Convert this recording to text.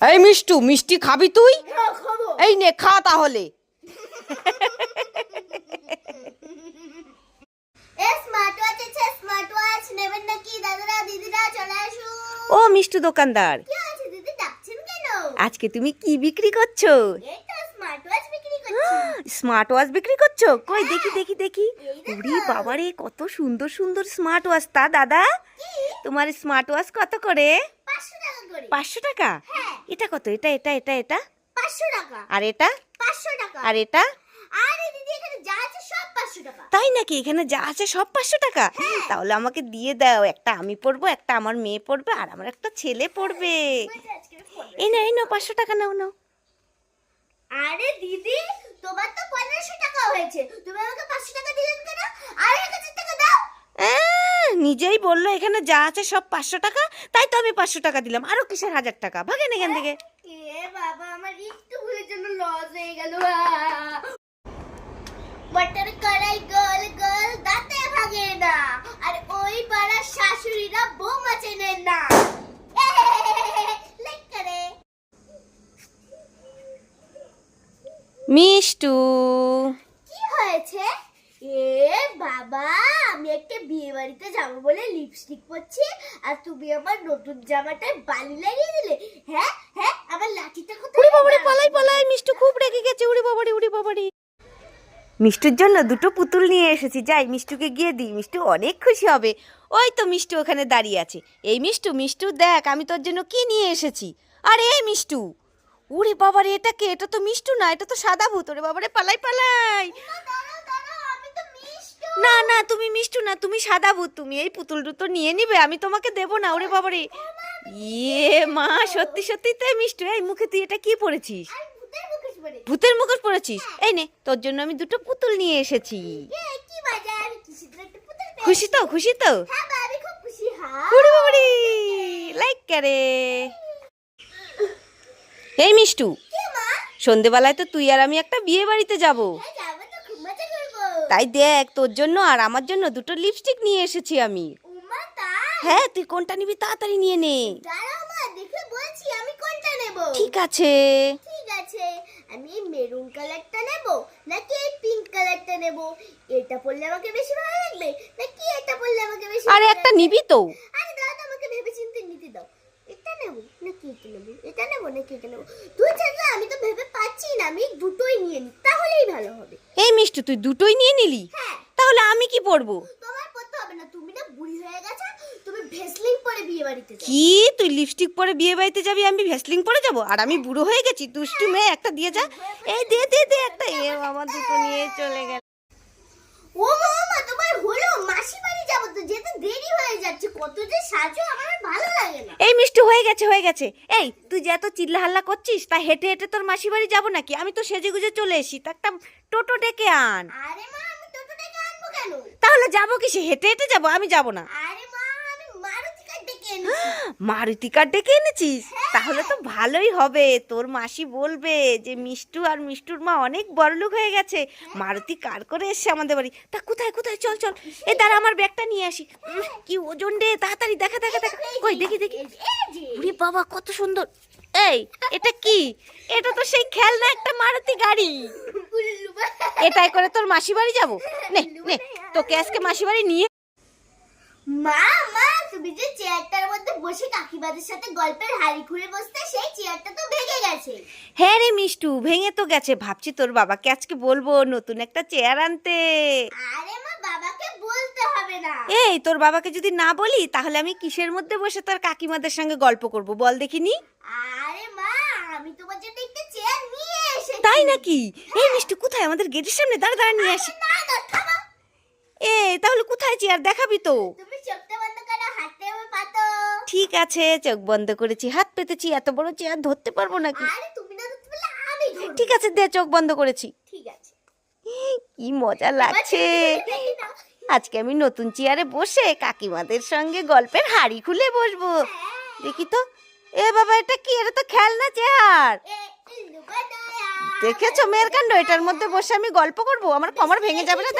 এই মিষ্টু মিষ্টি খাবি তুই? হ্যাঁ, এই নে খা তাহলে। ও মিষ্টু দোকানদার। আজকে তুমি কি বিক্রি করছ? স্মার্ট ওয়াচ বিক্রি করছি। কই দেখি দেখি দেখি। দেখো। উরি বাবারে কত সুন্দর সুন্দর স্মার্ট ওয়াচ তা দাদা। তোমার স্মার্ট ওয়াচ কত করে? পাঁচশো টাকা করে। পাঁচশো টাকা? হ্যাঁ। এটা কত? এটা এটা এটা এটা? পাঁচশো টাকা। আর এটা? পাঁচশো টাকা। আর এটা? আরে দিদি এখানে যা আছে সব পাঁচশো টাকা। তাই নাকি? এখানে যা আছে সব পাঁচশো টাকা? তাহলে আমাকে দিয়ে দাও। একটা আমি পড়ব একটা আমার মেয়ে পড়বে আর আমার একটা ছেলে পড়বে বলছে এই না এই নাও পাঁচশো টাকা নাও নাও। আরে দিদি তোমার তো পনেরোশো টাকা হয়েছে। তুমি আমাকে পাঁচশো টাকা দিলেন কেন? আর এক হাজার টাকা দাও। নিজেই বলল এখানে যা আছে সব পাঁচশো টাকা তাই তো আমি পাঁচশো টাকা দিলাম। আরও কিসের হাজার টাকা? ভাগেন এখান থেকে। বাবা আমার একটু ভুলের জন্য লস হয়ে গেল মটর কড়াই গোল গোল দাঁতে ভাগে না। আর ওই পাড়ার শাশুড়িরা বৌমা চেনেন না। মিষ্টু। কি হয়েছে? এ বাবা বাড়িতে যাব বলে লিপস্টিক পরছি আর তুমি আমার নতুন জামাটায় বালি লাগিয়ে দিলে। হ্যাঁ হ্যাঁ আমার লাঠিটা কোথায়? উড়ি গেল? পালাই পালাই মিষ্টু খুব রেগে গেছে উড়ি বাবারে উড়ি বাবারে মিষ্টুর জন্য দুটো পুতুল নিয়ে এসেছি যাই মিষ্টুকে গিয়ে দিই মিষ্টু অনেক খুশি হবে। ওই তো মিষ্টু ওখানে দাঁড়িয়ে আছে। এই মিষ্টু মিষ্টু দেখ আমি তোর জন্য কি নিয়ে এসেছি? আরে এই মিষ্টু! উড়ে বাবারে এটা কে? এটা তো মিষ্টু না এটা তো সাদা ভূত। ওরে বাবারে পালাই পালাই না, দাঁড়াও, দাঁড়াও, আমি তো মিষ্টু। না না তুমি মিষ্টু না তুমি সাদা ভূত তুমি এই পুতুল দুটো নিয়ে নিবে আমি তোমাকে দেবো না ওরে বাবারে। ইয়ে মা সত্যি সত্যি তাই মিষ্টু এই মুখে তুই এটা কি পড়েছিস ভূতের মুখোশ পড়েছিস এই নে তোর জন্য আমি দুটো পুতুল নিয়ে এসেছি। খুশি তো খুশি তো? হ্যাঁ, খুশি, হ্যাঁ। লাইক করে। এই মিষ্টু সন্ধেবেলায় তো তুই আর আমি একটা বিয়ে বাড়িতে যাব হ্যাঁ, যাব তো, খুব মজা করব। তাই দেখ তোর জন্য আর আমার জন্য দুটো লিপস্টিক নিয়ে এসেছি আমি। হ্যাঁ তুই কোনটা নিবি তাড়াতাড়ি নিয়ে নে। বলছি আমি কোনটা নেব। ঠিক আছে। ঠিক আছে আমি মেরুন কালারটা নেব নাকি এই পিঙ্ক কালারটা নেব? এটা পরলে আমাকে বেশি ভালো লাগবে নাকি এটা পরলে আমাকে বেশি আরে একটা নিবি তো। আরে দাদা আমাকে ভেবে চিন্তে নিতে দাও। এটা নেব নাকি এটা নেব? এটা নেব নাকি এটা নেব? তুই চাইলে আমি তো ভেবে পাচ্ছি না আমি দুটোই নিয়ে নিই তাহলেই ভালো হবে। এই মিষ্টি তুই দুটোই নিয়ে নিলি? হ্যাঁ। তাহলে আমি কি পরবো? তোমার পড়তে হবে না তুমি না বুড়ি হয়ে গেছো তুমি ভেসলিন পরে বিয়ে বাড়িতে যাও কি? তুই লিপস্টিক পরে বিয়ে বাড়িতে যাবি আমি ভেসলিং পরে যাব? আর আমি বুড়ো হয়ে গেছি দুষ্টু মেয়ে একটা দিয়ে যা। এই দে দে দে একটা। এ আমার দুটো নিয়ে চলে গেল। ও মামা তোমার হলো মাসি বাড়ি যাব তো যেতে দেরি হয়ে যাচ্ছে কত যে সাজো আমার এই মিষ্টি হয়ে গেছে হয়ে গেছে। এই তুই যে এত চিল্লা হাল্লা করছিস তা হেঁটে হেঁটে তোর মাসি বাড়ি যাব নাকি? আমি তো সেজে গুজে চলে এসি তা একটা টোটো ডেকে আন। আরে মা আমি টোটো ডেকে আনব কেন? তাহলে যাব কিসে হেঁটে হেঁটে যাব? আমি যাব না। কার ডেকে মারুতি কার ডেকে এনেছিস? তাহলে তো ভালোই হবে। তোর মাসি বলবে যে মিষ্টু আর মিষ্টুর মা অনেক বড়লোক হয়ে গেছে। মারুতি কার করে এসছে আমাদের বাড়ি? তা কোথায় কোথায়? চল চল। এ দাঁড়া আমার ব্যাগটা নিয়ে আসি। কি ওজন রে? তাড়াতাড়ি দেখা দেখা দেখা। কই দেখি দেখি। ওরে বাবা কত সুন্দর। এই এটা কি? এটা তো সেই খেলনা একটা মারুতি গাড়ি। এটাই করে তোর মাসি বাড়ি যাব? নে নে তোকে আজকে মাসি বাড়ি নিয়ে মা মা তুমি যে চেয়ারটার মধ্যে বসে কাকিমাদের সাথে গল্পের হাড়ি খুঁড়ে বসতে সেই চেয়ারটা তো ভেঙে গেছে। হ্যাঁ রে মিষ্টু ভেঙে তো গেছে। ভাবছি তোর বাবাকে আজকে বলব নতুন একটা চেয়ার আনতে। আরে মা বাবাকে বলতে হবে না। এই তোর বাবাকে যদি না বলি তাহলে আমি কিসের মধ্যে বসে তোর কাকিমাদের সঙ্গে গল্প করব? বল দেখিনি আরে মা আমি তোমার জন্য একটা চেয়ার নিয়ে এসেছি। তাই নাকি? এই মিষ্টু কোথায়? আমাদের গেটের সামনে। দাঁড়া দাঁড়া নিয়ে আসি। না না থামো। এই তাহলে কোথায় চেয়ার? দেখাবি তো। তুমি চোখটা বন্ধ করো হাতে হবে পাতো ঠিক আছে চোখ বন্ধ করেছি হাত পেতেছি এত বড় চেয়ার ধরতে পারব নাকি? ঠিক আছে দে চোখ বন্ধ করেছি। ঠিক আছে। কি মজা লাগছে। আজকে আমি নতুন চেয়ারে বসে কাকিমাদের সঙ্গে গল্পের হাড়ি খুলে বসবো। দেখি তো। এ বাবা এটা কি? এটা তো খেলনা চেয়ার। দেখেছ? মেয়ের কাণ্ড? এটার মধ্যে বসে আমি গল্প করব? আমার কমর ভেঙে যাবে না।